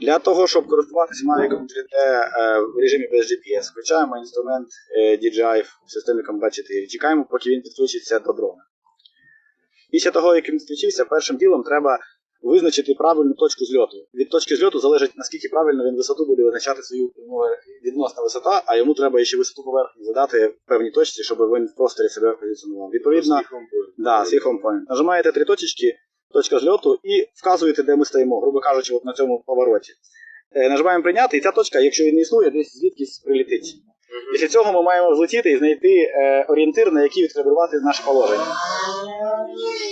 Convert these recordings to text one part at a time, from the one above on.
Для того, щоб користуватися Mavic 3D е, в режимі без GPS, включаємо інструмент е, DJI в системі Combat 4. Чекаємо, поки він підключиться до дрона. Після того, як він підключився, першим ділом треба визначити правильну точку зльоту. Від точки зльоту залежить, наскільки правильно він висоту буде визначати свою ну, відносна висота, а йому треба ще висоту поверхні задати в певній точці, щоб він в просторі себе позиціонував. Відповідно, Да, свій home Нажимаєте три точечки, точка зльоту, і вказуєте, де ми стоїмо, грубо кажучи, от на цьому повороті. Е, нажимаємо прийняти, і ця точка, якщо і не існує, десь звідкись прилетить. Після цього ми маємо злетіти і знайти е, орієнтир, на який відкалібрувати наше положення.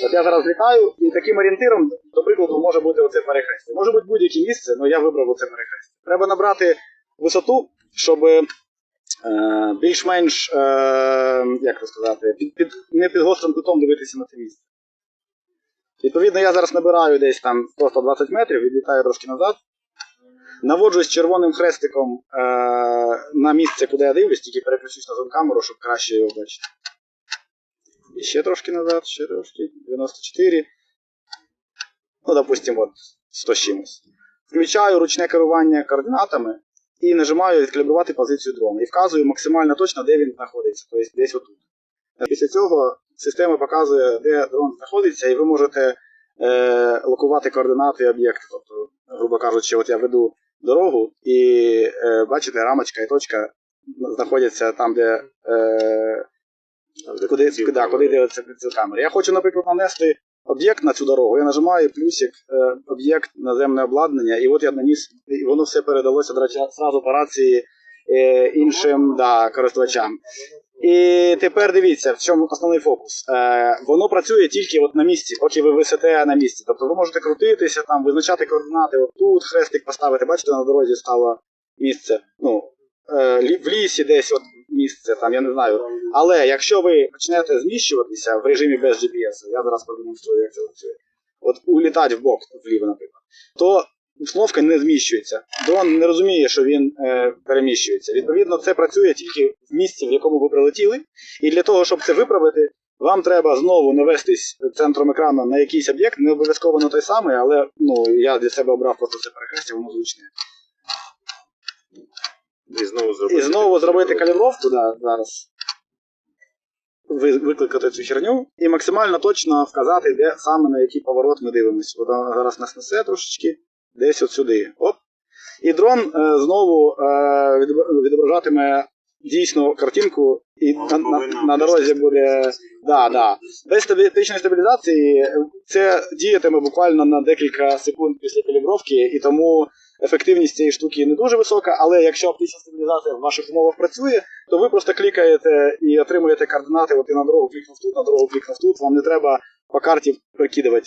От я зараз літаю, і таким орієнтиром, до прикладу, може бути оце перехрестя. Може бути будь-яке місце, але я вибрав оце перехрестя. Треба набрати висоту, щоб е, більш-менш, е, як сказати, під, під, не під гострим кутом дивитися на це місце. Відповідно, я зараз набираю десь там просто 20 метрів, відлітаю трошки назад. Наводжусь червоним хрестиком е, на місце, куди я дивлюсь, тільки переключусь на зум-камеру, щоб краще його бачити. І ще трошки назад, ще трошки. 94. Ну, допустимо, от 100 з чимось. Включаю ручне керування координатами і нажимаю відкалібрувати позицію дрона. І вказую максимально точно, де він знаходиться, тобто десь отут. Після цього система показує, де дрон знаходиться, і ви можете е, локувати координати об'єкту. Тобто, грубо кажучи, от я веду дорогу, і е, бачите, рамочка і точка знаходяться там, де. Е, Куди, да, куди дивиться приціл камери. Я хочу, наприклад, нанести об'єкт на цю дорогу. Я нажимаю плюсик, е, об'єкт наземне обладнання, і от я наніс, і воно все передалося до речі, зразу по рації е, іншим да, користувачам. І тепер дивіться, в чому основний фокус. Е, воно працює тільки от на місці, поки ви висите на місці. Тобто ви можете крутитися, там, визначати координати, от тут хрестик поставити, бачите, на дорозі стало місце. Ну, е, в лісі десь от місце, там, я не знаю. Але якщо ви почнете зміщуватися в режимі без GPS, я зараз продемонструю, як це працює. От улітати в бок, вліво, наприклад, то установка не зміщується. Дрон не розуміє, що він е, переміщується. Відповідно, це працює тільки в місці, в якому ви прилетіли. І для того, щоб це виправити, вам треба знову навестись центром екрану на якийсь об'єкт, не обов'язково на той самий, але ну, я для себе обрав просто це перехрестя, воно зручне. І знову зробити. І знову зробити калібровку, да, зараз. Викликати цю херню і максимально точно вказати, де саме на який поворот ми дивимося. Вона зараз нас несе трошечки, десь от сюди. Оп. І дрон е, знову е, відображатиме дійсно картинку, і на, на, на дорозі буде. Да, да. Без стабілітичної стабілізації е, це діятиме буквально на декілька секунд після калібровки, і тому ефективність цієї штуки не дуже висока, але якщо оптична стабілізація в ваших умовах працює, то ви просто клікаєте і отримуєте координати, от і на дорогу клікнув тут, на дорогу клікнув тут, вам не треба по карті прикидувати